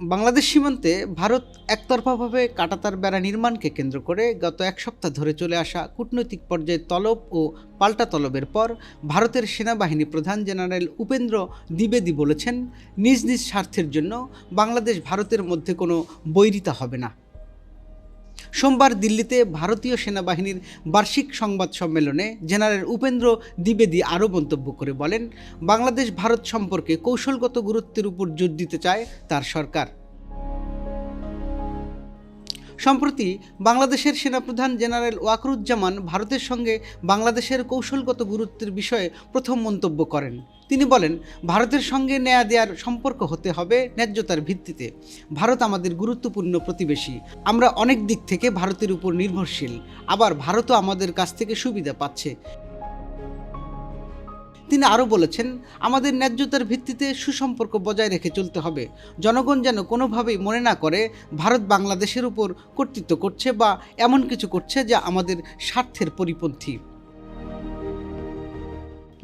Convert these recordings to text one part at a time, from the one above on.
বাংলাদেশ সীমান্তে ভারত একতরফাভাবে কাটাতার বেড়া নির্মাণকে কেন্দ্র করে গত এক সপ্তাহ ধরে চলে আসা কূটনৈতিক পর্যায়ে তলব ও পাল্টা তলবের পর ভারতের সেনাবাহিনী প্রধান জেনারেল উপেন্দ্র দ্বিবেদী বলেছেন, নিজ নিজ স্বার্থের জন্য বাংলাদেশ ভারতের মধ্যে কোনো বৈরিতা হবে না। সোমবার দিল্লিতে ভারতীয় সেনাবাহিনীর বার্ষিক সংবাদ সম্মেলনে জেনারেল উপেন্দ্র দ্বিবেদী আরও মন্তব্য করে বলেন বাংলাদেশ ভারত সম্পর্কে কৌশলগত গুরুত্বের উপর জোর দিতে চায় তার সরকার। সম্প্রতি বাংলাদেশের সেনাপ্রধান জেনারেল ওয়াকরুজ্জামান ভারতের সঙ্গে বাংলাদেশের কৌশলগত গুরুত্বের বিষয়ে প্রথম মন্তব্য করেন। তিনি বলেন, ভারতের সঙ্গে নেয়া দেয়ার সম্পর্ক হতে হবে ন্যায্যতার ভিত্তিতে। ভারত আমাদের গুরুত্বপূর্ণ প্রতিবেশী। আমরা অনেক দিক থেকে ভারতের উপর নির্ভরশীল। আবার ভারতও আমাদের কাছ থেকে সুবিধা পাচ্ছে। তিনি আরও বলেছেন, আমাদের ন্যায্যতার ভিত্তিতে সুসম্পর্ক বজায় রেখে চলতে হবে। জনগণ যেন কোনোভাবেই মনে না করে ভারত বাংলাদেশের উপর কর্তৃত্ব করছে বা এমন কিছু করছে যা আমাদের স্বার্থের পরিপন্থী।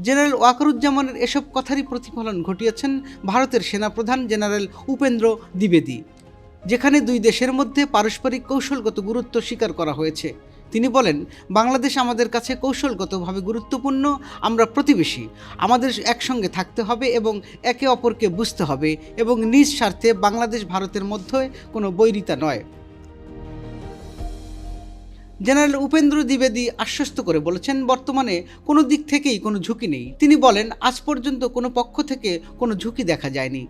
জেনারেল ওয়াকারুজ্জামানের এসব কথারই প্রতিফলন ঘটিয়েছেন ভারতের সেনাপ্রধান জেনারেল উপেন্দ্র দ্বিবেদী, যেখানে দুই দেশের মধ্যে পারস্পরিক কৌশলগত গুরুত্ব স্বীকার করা হয়েছে। তিনি বলেন, বাংলাদেশ আমাদের কাছে কৌশলগতভাবে গুরুত্বপূর্ণ, আমরা প্রতিবেশী। আমাদের একসঙ্গে থাকতে হবে এবং একে অপরকে বুঝতে হবে এবং নিজ স্বার্থে বাংলাদেশ ভারতের মধ্যে কোনো বৈরিতা নয়। জেনারেল উপেন্দ্র দ্বিবেদী আশ্বস্ত করে বলেছেন, বর্তমানে কোনো দিক থেকেই কোনো ঝুঁকি নেই। তিনি বলেন, আজ পর্যন্ত কোনো পক্ষ থেকে কোনো ঝুঁকি দেখা যায়নি।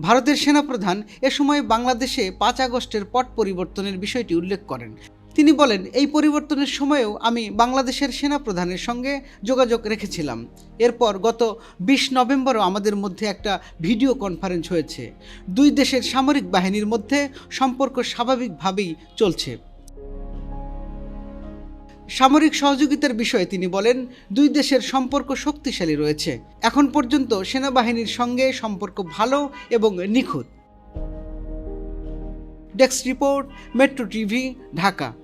ভারতের সেনাপ্রধান এ সময় বাংলাদেশে পাঁচ আগস্টের পট পরিবর্তনের বিষয়টি উল্লেখ করেন। তিনি বলেন, এই পরিবর্তনের সময়েও আমি বাংলাদেশের সেনাপ্রধানের সঙ্গে যোগাযোগ রেখেছিলাম। এরপর গত বিশ নভেম্বরও আমাদের মধ্যে একটা ভিডিও কনফারেন্স হয়েছে। দুই দেশের সামরিক বাহিনীর মধ্যে সম্পর্ক স্বাভাবিকভাবেই চলছে। সামরিক সহযোগিতার বিষয়ে তিনি বলেন, দুই দেশের সম্পর্ক শক্তিশালী রয়েছে। এখন পর্যন্ত সেনাবাহিনীর সঙ্গে সম্পর্ক ভালো এবং নিখুঁত। Desk report, metro TV, Dhaka.